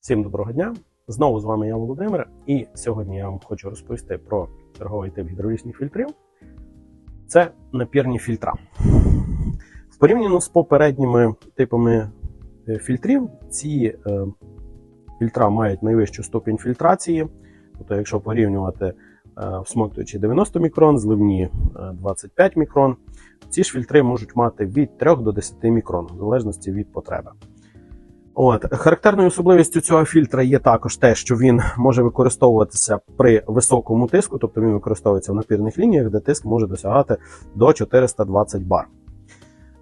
Всім доброго дня! Знову з вами я Володимир, і сьогодні я вам хочу розповісти про черговий тип гідравлічних фільтрів. Це напірні фільтра. В порівняно з попередніми типами е, фільтрів, ці е, фільтра мають найвищу ступінь фільтрації. Тобто, якщо порівнювати е, всмоктуючи 90 мікрон, зливні е, 25 мікрон, ці ж фільтри можуть мати від 3 до 10 мікрон, в залежності від потреби. От характерною особливістю цього фільтра є також те, що він може використовуватися при високому тиску, тобто він використовується в напірних лініях, де тиск може досягати до 420 бар.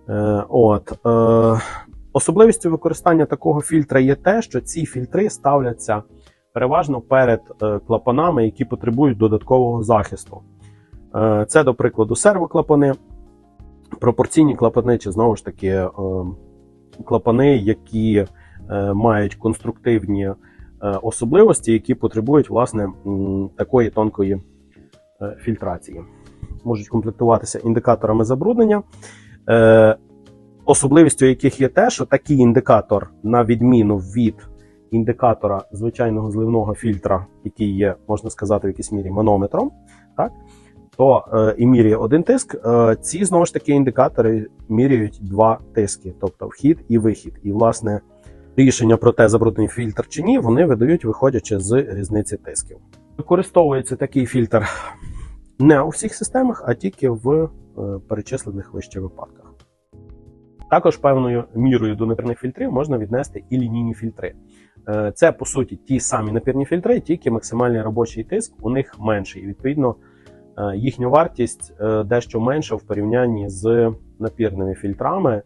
Е, от, е, особливістю використання такого фільтра є те, що ці фільтри ставляться переважно перед е, клапанами, які потребують додаткового захисту. Е, це, до прикладу, сервоклапани, пропорційні клапани, чи знову ж таки е, клапани, які е, мають конструктивні е, особливості, які потребують власне такої тонкої е, фільтрації. Можуть комплектуватися індикаторами забруднення, особливістю яких є те, що такий індикатор, на відміну від індикатора звичайного зливного фільтра, який є, можна сказати, в якійсь мірі манометром, так, то е, і міряє один тиск. Е, ці знову ж таки індикатори міряють два тиски, тобто вхід і вихід. І, власне, рішення про те, забруднений фільтр чи ні, вони видають, виходячи з різниці тисків. Використовується такий фільтр не у всіх системах, а тільки в е, перечислених вище випадках. Також певною мірою до напірних фільтрів можна віднести і лінійні фільтри. Це по суті ті самі напірні фільтри, тільки максимальний робочий тиск у них менший. Відповідно, їхня вартість е, дещо менша в порівнянні з напірними фільтрами.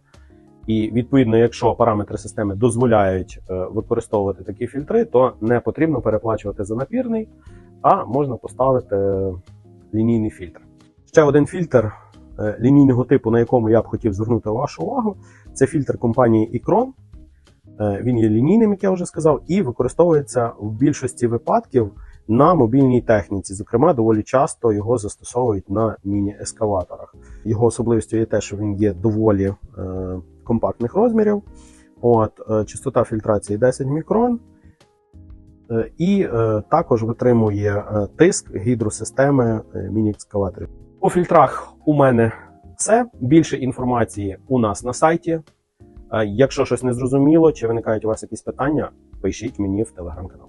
І відповідно, якщо параметри системи дозволяють е, використовувати такі фільтри, то не потрібно переплачувати за напірний, а можна поставити е, лінійний фільтр. Ще один фільтр е, лінійного типу, на якому я б хотів звернути вашу увагу, це фільтр компанії. Е, Він є лінійним, як я вже сказав, і використовується в більшості випадків на мобільній техніці. Зокрема, доволі часто його застосовують на міні-ескаваторах. Його особливістю є те, що він є доволі е, компактних розмірів. От, е, частота фільтрації 10 мікрон. Е, І е, також витримує е, тиск гідросистеми міні-екскаваторів. По фільтрах у мене все. Більше інформації у нас на сайті. Якщо щось не зрозуміло чи виникають у вас якісь питання, пишіть мені в телеграм-канал.